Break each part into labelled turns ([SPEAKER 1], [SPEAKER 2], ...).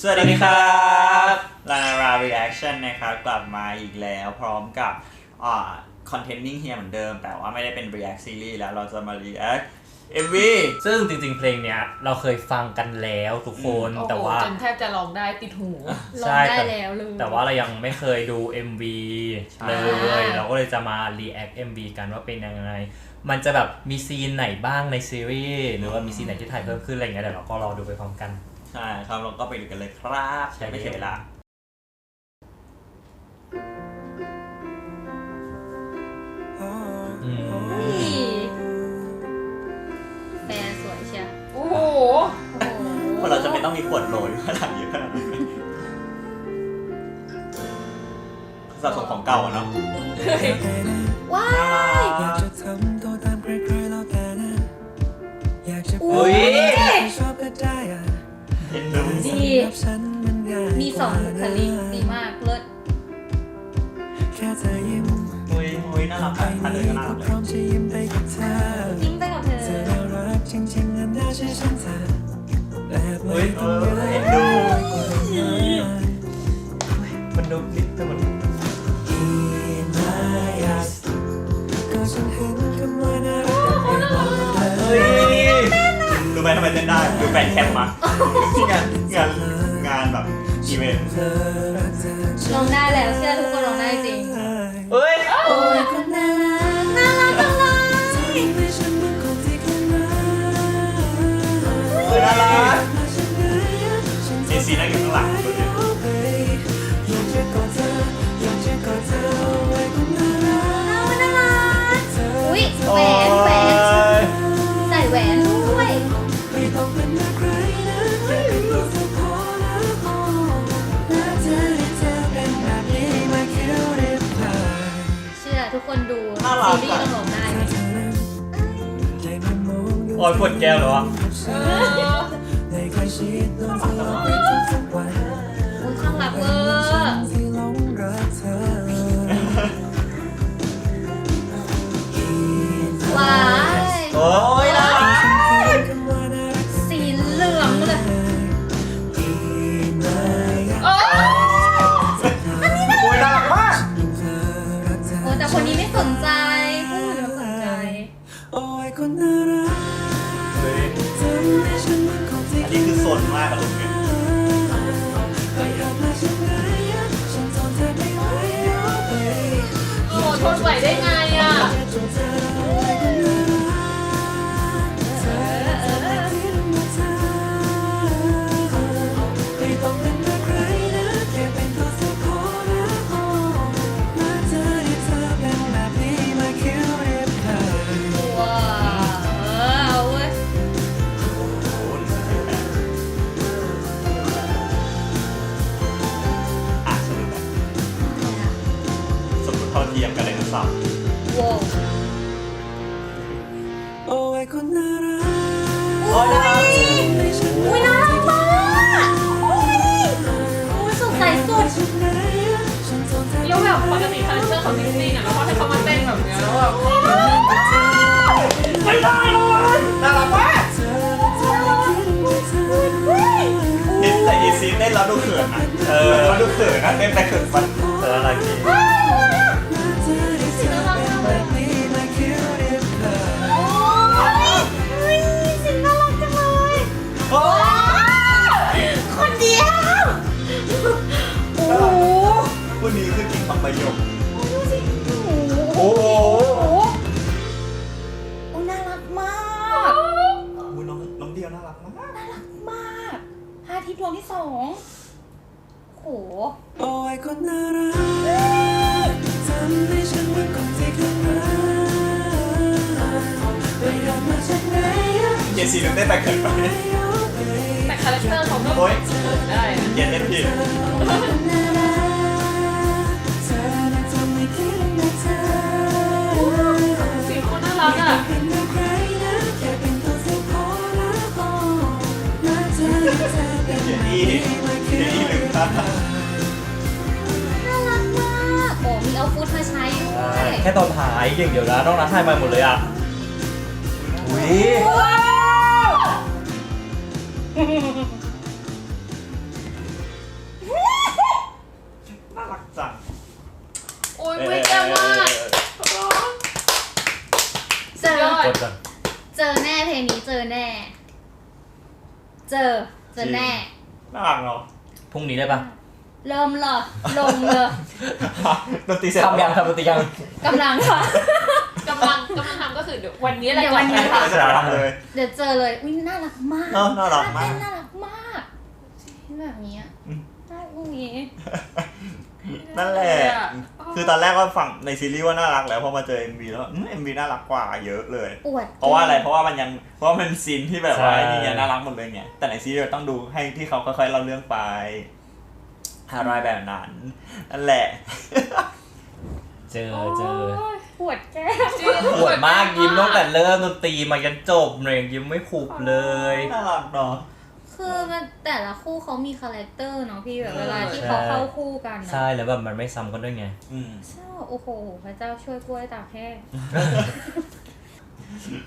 [SPEAKER 1] สวัสดีครับลานารา reaction นะครับ กลับมาอีกแล้วพร้อมกับอ่า containing เฮียเหมือนเดิม แต่ว่าไม่ได้เป็น react series แล้วเราจะมา react MV
[SPEAKER 2] ซึ่งจริงๆ เพลงเนี้ยเราเคยฟังกันแล้วทุกคน
[SPEAKER 3] โอ้โห
[SPEAKER 2] แต่ว่า
[SPEAKER 3] จนแทบจะร้องได้ติดหู
[SPEAKER 4] ลอง
[SPEAKER 2] ใช่
[SPEAKER 4] ได้
[SPEAKER 2] แต่
[SPEAKER 4] แล้วเลย
[SPEAKER 2] แต่ว่าเรายังไม่เคยดู MV
[SPEAKER 1] ใช่
[SPEAKER 2] เลยเราก็เลยจะมา react MV กันว่าเป็นยังไง มันจะแบบมีซีนไหนบ้างในซีรีส์หรือว่ามีซีนไหนที่ถ่ายเพิ่มขึ้นอะไรเงี้ยเดี๋ยวเราก็รอดูไปพร้อมกัน
[SPEAKER 1] ใช่ครับเราก็ไปดูกันเลยครับใช้ไม่เสียเวลา
[SPEAKER 2] อืม
[SPEAKER 4] นี่แฟนสวยเชียว
[SPEAKER 3] โอ้โห
[SPEAKER 4] โอ้โห
[SPEAKER 1] เพราะเราจะไม่ต้องมีขวดโหลอยู่ข้างหลังเยอะขนาดนั้นสะสมของเก่าอะเนาะ
[SPEAKER 4] ว้า
[SPEAKER 1] น่ายรัก
[SPEAKER 5] อยากจะทำตัวตามใครๆแล้วแต่นะอยากจะ
[SPEAKER 4] อุ้
[SPEAKER 5] เป็น
[SPEAKER 4] ย
[SPEAKER 5] มี
[SPEAKER 4] สองบุคลิกดีมากเลิศ
[SPEAKER 5] แค่เธอยิ้ม
[SPEAKER 1] อุ้ยอุ้ยน่ารักอะท่านเดิ
[SPEAKER 2] น
[SPEAKER 5] ก็น่ารักเลย
[SPEAKER 1] ไหมทำไมเต้นได้ดูแฟนแคมมาที่งานงานงานแบบอีเวนต์
[SPEAKER 5] เธอรักเธอ
[SPEAKER 4] ลองได้แล้วเชื่อทุกคนลองได้จริง โอ้ย
[SPEAKER 5] ปว
[SPEAKER 4] ด
[SPEAKER 5] แก้
[SPEAKER 2] วเหรอวะ
[SPEAKER 5] ในใกล้ชิดโดนเธอเป็นทุกๆวัน
[SPEAKER 4] อุ้ยข้างรักเวอร์
[SPEAKER 5] ที่หลงรั อ
[SPEAKER 4] ย
[SPEAKER 5] ว้า
[SPEAKER 4] ว
[SPEAKER 1] เออเอา
[SPEAKER 5] เว้ยอะ
[SPEAKER 1] สมมติแบบสมมติเท่าเทียมกันเลยนะสาว
[SPEAKER 4] โว้ว
[SPEAKER 5] โอ้ยคนน่ารัก
[SPEAKER 1] โอ้ยน่ารัก
[SPEAKER 4] อุ้ยน่ารักมากอุ้ยอุ้ยสดใสสุด
[SPEAKER 3] แล้วแบบปกติคาแรคเตอร์ของดิสนีย์เนี่ยแล้วพอให้เขามาเต้นแบบเนี้ยแล้วแบบ
[SPEAKER 1] ไม่ได้เลยน่ารักมากเห็นแต่อีซีเต้นแล้วดูเขินอะเออมันดูเขินนะเต้นแต่เขินมัน
[SPEAKER 2] เอออะไรกิ
[SPEAKER 4] คือ
[SPEAKER 1] กินคำประโย
[SPEAKER 4] ดูสิโอ้โห
[SPEAKER 1] โอ้โห
[SPEAKER 4] โอ้น่ารักมาก
[SPEAKER 1] อุ๊ยน้องน้องเดียวน่ารักมาก
[SPEAKER 4] น่ารักมากพระอาทิตย์ดวงที่สองโอ้โห
[SPEAKER 5] โอ้ยคนน่ารักทำให้ฉันเหมือนคนที่เคลั่งรักไปรับมาจากไหนอะ
[SPEAKER 1] เจซีเต้นแต่เขินไป
[SPEAKER 3] แต่คาแรคเตอร์เขาก็
[SPEAKER 1] โอ๊ย
[SPEAKER 3] ได้
[SPEAKER 1] เย็นเต้นผิด
[SPEAKER 5] น่ แค่ตอนท้ายอ
[SPEAKER 3] ย่าง
[SPEAKER 5] เดียวนะนอกนั้นให้มาหมดเลยอะอุ้
[SPEAKER 1] ยน่า
[SPEAKER 4] รักจังโอ้ยไม่
[SPEAKER 2] แก้ว่าเจอกจัเจอแน่เพลงนี้เจอ
[SPEAKER 4] แน่ เจอ เจอแน่
[SPEAKER 1] น่ารักเนาะ
[SPEAKER 2] พรุ่งนี้ได้ปะ
[SPEAKER 4] เริ่มเลยลงเลย
[SPEAKER 1] ดนตรีเสร็จ
[SPEAKER 2] ทำยังทำปฏิยัง
[SPEAKER 4] กำลังค่ะ
[SPEAKER 3] กำลังกำลังทำก็คือเดี๋ยววันนี้อะไร
[SPEAKER 4] เดี๋ยว
[SPEAKER 3] ก่อ
[SPEAKER 4] วันนนี้
[SPEAKER 3] ค่ะ
[SPEAKER 1] จะทำเลย
[SPEAKER 4] เดี๋ยวเจอเลยอุ้ยน่ารักมาก
[SPEAKER 1] เนอะน่ารักมาก
[SPEAKER 4] ท่เต้นน่ารักมากแบบนี้อะ
[SPEAKER 1] อืม
[SPEAKER 4] ได้พวกนี้
[SPEAKER 1] นั่นแหละ คือตอนแรกก็ฟังในซีรีส์ว่าน่ารักแล้วพอมาเจอ MV แล้วเอ็มวีน่ารักกว่าเยอะเลย
[SPEAKER 4] อวด
[SPEAKER 1] เพราะว่าอะไร เพราะว่ามันยัง เพราะว่ามันซีนที่แบบว่า
[SPEAKER 2] ใช่
[SPEAKER 1] ไอ้นี่ไงน่ารักหมดเลยไงแต่ในซีรีส์เราต้องดูให้ที่เขาค่อยๆเล่าเรื่องไป อะไรแบบนั้นนั่นแหละ
[SPEAKER 2] เจอเจอ
[SPEAKER 4] ปวดแก้ม
[SPEAKER 3] จริง
[SPEAKER 2] ปวดมากยิ้มตั้งแต่เริ่มดนตรีมายันจบเลยยังยิ้มไม่ขุบเลย
[SPEAKER 1] น่ารักเนาะ
[SPEAKER 4] คือมันแต่ละคู่เขามีคาแรคเตอร์เนาะพี่แบบ
[SPEAKER 1] เออ
[SPEAKER 4] เวลาที่
[SPEAKER 2] ใช่
[SPEAKER 4] เขาเข้าคู่กันนะ
[SPEAKER 2] ใช่แล้วแบบมันไม่ซ้ำกันด้วยไง
[SPEAKER 1] อืม
[SPEAKER 4] ใช่โอ้โห พระเจ้าช่วยกล้วยตากแห้ง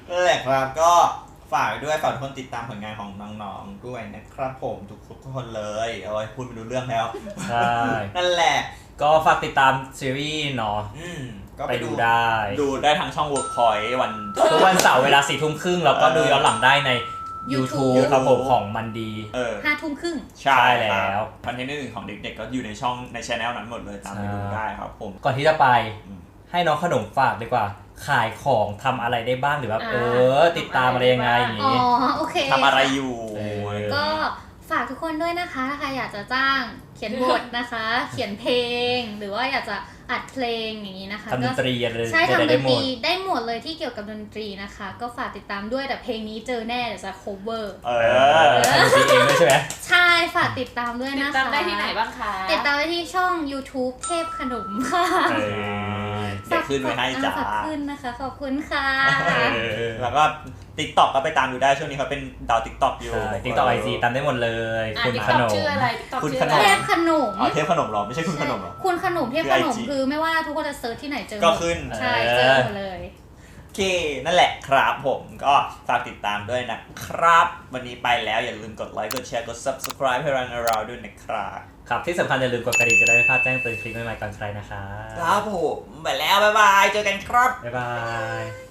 [SPEAKER 1] นั่นแหละครับก็ ฝากไว้ด้วยฝากทุกคนติดตามผลงานของน้องๆด้วยนะครับผมทุกทุกคนเลยเอาไว้พูดไม่รู้เรื่องแล้ว
[SPEAKER 2] ใช่
[SPEAKER 1] นั่นแหละ
[SPEAKER 2] ก็ฝากติดตามซีรีส์เนาะ
[SPEAKER 1] อืมก็
[SPEAKER 2] ไปดูได้
[SPEAKER 1] ดูได้ทางช่อง Workpoint วัน
[SPEAKER 2] ทุกวันเสาร์เวลาสี่ทุ่มครึ่งแล้วก็ดูย้อนหลังได้ใน
[SPEAKER 4] YouTube
[SPEAKER 2] YouTube ครับผมของมันดี
[SPEAKER 1] เออ
[SPEAKER 4] ห้าทุ่มครึ่ง
[SPEAKER 1] ใช่
[SPEAKER 2] ใช่แล้ว
[SPEAKER 1] คอนเทนต์อื่นๆของเด็กๆก็อยู่ในช่องในช anel นั้นหมดเลยตามไปดูได้ครับผม
[SPEAKER 2] ก่อนที่จะไป
[SPEAKER 1] อืม
[SPEAKER 2] ให้น้องขนมฝากดีกว่า ขายของทำอะไรได้บ้างหรือว่า
[SPEAKER 4] อ่า
[SPEAKER 2] เออ ติดตามอะไรยังไงอย่าง
[SPEAKER 4] อ๋อ
[SPEAKER 2] นี้
[SPEAKER 4] โอเค
[SPEAKER 1] ทำอะไรอยู่
[SPEAKER 2] เออ
[SPEAKER 4] ก็ฝากทุกคนด้วยนะคะถ้าใครอยากจะจ้างเขียนบทนะคะ เขียนเพลง หรือว่าอยากจะอัดเพลงอย่างนี้นะคะ
[SPEAKER 2] ทำด
[SPEAKER 4] ก็
[SPEAKER 2] นตรีอะไร
[SPEAKER 4] ใช่
[SPEAKER 2] ได้
[SPEAKER 4] ทำด
[SPEAKER 2] ได้
[SPEAKER 4] น
[SPEAKER 2] หม
[SPEAKER 4] ตรี
[SPEAKER 2] ด
[SPEAKER 4] ได้หมดเลยที่เกี่ยวกับดนตรีนะคะ ก็ฝากติดตามด้วยแต่เพลงนี้เจอแน่เดี๋ยวจะ cover
[SPEAKER 1] เอ
[SPEAKER 2] เอ
[SPEAKER 1] อ
[SPEAKER 2] อทำดนตรีเองด้วยใช่ไหม
[SPEAKER 4] ใช่ ฝากติดตามด้วย
[SPEAKER 3] ติด
[SPEAKER 4] นะคะ
[SPEAKER 3] ตามได้ที่ไหนบ้างคะ
[SPEAKER 4] ติดตามได้ที่ช่อง YouTube เทพขนมค่ะ
[SPEAKER 2] เออ
[SPEAKER 1] เดี๋ยวขึ้นไว้ให้จ้า
[SPEAKER 4] ฝากขึ้นนะคะ ขอบคุณค่ะ
[SPEAKER 2] เออ
[SPEAKER 1] แล้วก็ TikTok ก็ไปตามดูได้ช่วงนี้เขาเป็นดาว TikTok อยู่
[SPEAKER 2] ใช่ติ๊กต็อกไอจีตามได้หมดเลย
[SPEAKER 3] อะ
[SPEAKER 2] คุณ
[SPEAKER 3] ติ๊ก
[SPEAKER 2] ข
[SPEAKER 3] ต็อก
[SPEAKER 2] นม
[SPEAKER 3] ชื่ออะไรติ๊กต็อก
[SPEAKER 1] คุณ
[SPEAKER 3] ชื่อ
[SPEAKER 1] ข
[SPEAKER 3] อะ
[SPEAKER 1] น
[SPEAKER 3] ไร
[SPEAKER 1] ม
[SPEAKER 4] เทพขนม
[SPEAKER 1] อ๋อเทพขนมเหรอ ไม่ใช่คุณขนมเหรอ
[SPEAKER 4] คุณขนมเทพ
[SPEAKER 1] คือ
[SPEAKER 4] ขนม
[SPEAKER 1] IG
[SPEAKER 4] คือไม่ว่าทุกคนจะเซิร์ชที่ไหนเจอหมด
[SPEAKER 1] ก็ขึ้น
[SPEAKER 4] ใช่เจอหมดเลย
[SPEAKER 1] โอ เคนั่นแหละครับผมก็ฝากติดตามด้วยนะครับ วันนี้ไปแล้วอย่าลืมกดไลค์กดแชร์กด subscribe ให้ Run Around ด้วยนะครับ
[SPEAKER 2] ครับที่สำคัญอย่าลืมกดกระดิ่งจะได้ไม่พลาดแจ้งเตือนคลิปใหม่ๆก่อนใครนะคะ
[SPEAKER 1] ครับผมไปแล้วบ๊ายบายเจอกันครับ
[SPEAKER 2] บ๊ายบาย